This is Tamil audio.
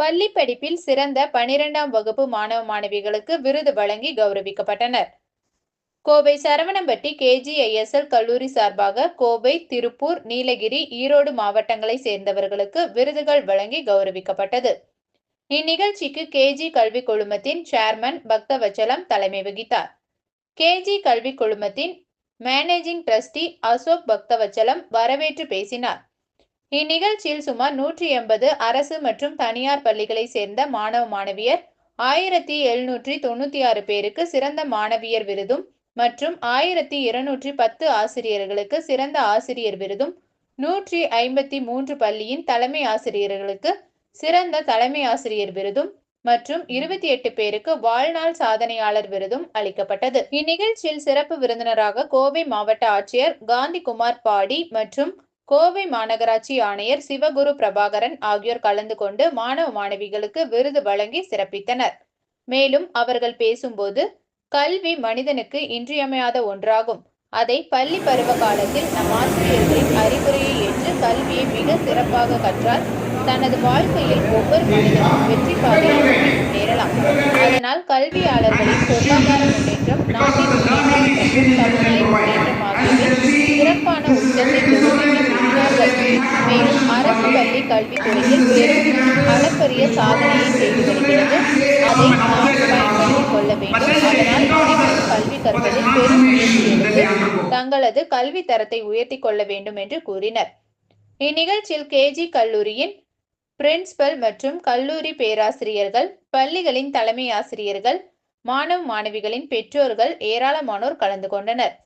பள்ளி படிப்பில் சிறந்த பனிரெண்டாம் வகுப்பு மாணவ மாணவிகளுக்கு விருது வழங்கி கௌரவிக்கப்பட்டனர். கோவை சரவணம்பட்டி கேஜிஐஎஸ்எல் கல்லூரி சார்பாக கோவை திருப்பூர் நீலகிரி ஈரோடு மாவட்டங்களை சேர்ந்தவர்களுக்கு விருதுகள் வழங்கி கௌரவிக்கப்பட்டது. இந்நிகழ்ச்சிக்கு கேஜி கல்விக் குழுமத்தின் சேர்மன் பக்தவச்சலம் தலைமை வகித்தார். கேஜி கல்விக் குழுமத்தின் மேனேஜிங் ட்ரஸ்டி அசோக் பக்தவச்சலம் வரவேற்று பேசினார். இந்நிகழ்ச்சியில் சுமார் நூற்றி எண்பது அரசு மற்றும் தனியார் பள்ளிகளை சேர்ந்த மாணவ மாணவியர் ஆயிரத்தி எழுநூற்றி தொண்ணூத்தி ஆறு பேருக்கு சிறந்த மாணவியர் விருதும் மற்றும் ஆயிரத்தி இருநூற்றி பத்து ஆசிரியர்களுக்கு சிறந்த ஆசிரியர் விருதும் நூற்றி ஐம்பத்தி மூன்று பள்ளியின் தலைமை ஆசிரியர்களுக்கு சிறந்த தலைமை ஆசிரியர் விருதும் மற்றும் இருபத்தி எட்டு பேருக்கு வாழ்நாள் சாதனையாளர் விருதும் அளிக்கப்பட்டது. இந்நிகழ்ச்சியில் சிறப்பு விருந்தினராக கோவை மாவட்ட ஆட்சியர் காந்திகுமார் பாடி மற்றும் கோவை மாநகராட்சி ஆணையர் சிவகுரு பிரபாகரன் ஆகியோர் கலந்து கொண்டு மாணவ மாணவிகளுக்கு விருது வழங்கி சிறப்பித்தனர். மேலும் அவர்கள் பேசும்போது கல்வி மனிதனுக்கு இன்றியமையாத ஒன்றாகும். அதை பள்ளி பருவ காலத்தில் நம் ஆசிரியர்களின் அறிவுரையை ஏற்று கல்வியை மிக சிறப்பாக கற்றால் தனது வாழ்க்கையில் ஒவ்வொரு மனிதனும் வெற்றி பாதையை நேரலாம் முன்னேறலாம். அதனால் கல்வியாளர்களின் பொருளாதார முன்னேற்றம் நாட்டின் முன்னேற்றம் மற்றும் சமுதாய முன்னேற்றம் ஆகியவை சிறப்பான உச்சத்தை தொடும் என்று கூறினார்கள் மேலும் அரசு பள்ளி கல்வித்துறையில் பெரும் அளப்பரிய சாதனையை செய்து வருகிறது. அதை நாம் பயன்படுத்திக் கொள்ள வேண்டும். அதனால் அனைவரும் கல்வி கற்பதில் பெரும் முயற்சி எடுத்து தங்களது கல்வி தரத்தை உயர்த்தி கொள்ள வேண்டும் என்று கூறினர். இந்நிகழ்ச்சியில் கேஜி கல்லூரியின் பிரின்சிபல் மற்றும் கல்லூரி பேராசிரியர்கள் பள்ளிகளின் தலைமை ஆசிரியர்கள் மாணவ மாணவிகளின் பெற்றோர்கள் ஏராளமானோர் கலந்து கொண்டனர்.